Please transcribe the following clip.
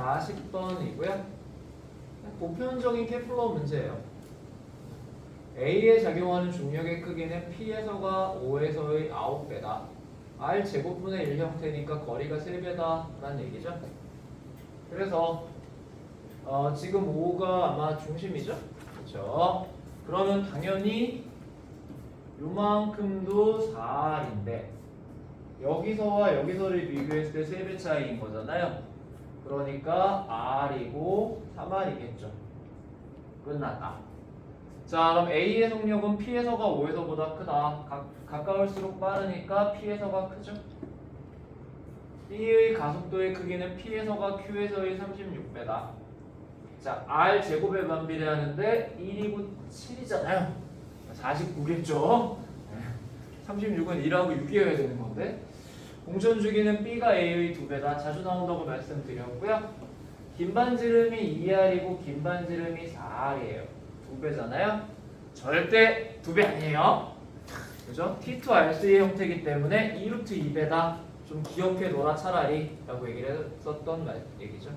40번이고요. 보편적인 케플러 문제예요. A에 작용하는 중력의 크기는 P에서가 5에서의 9배다. R 제곱분의 1 형태니까 거리가 3배다 라는 얘기죠. 그래서 어, 지금 5가 아마 중심이죠. 그렇죠. 그러면 당연히 요만큼도 4R인데 여기서와 여기서를 비교했을 때 3배 차이인 거잖아요. 그러니까 R이고 3R이겠죠. 끝났다. 자, 그럼 A의 속력은 P에서가 5에서보다 크다. 가, 가까울수록 빠르니까 P에서가 크죠. B의 가속도의 크기는 P에서가 Q에서의 36배다. 자, R 제곱에 반비례하는데 1이고 7이잖아요. 49겠죠. 36은 1하고 6이어야 되는 건데. 공전 주기는 B가 A의 2배다. 자주 나온다고 말씀드렸고요. 긴 반지름이 2R이고 긴 반지름이 4R이에요. 2배잖아요. 절대 2배 아니에요. 그죠? T2R3의 형태이기 때문에 2루트 2배다. 좀 기억해 놓아 차라리 라고 얘기를 했었던 말, 얘기죠.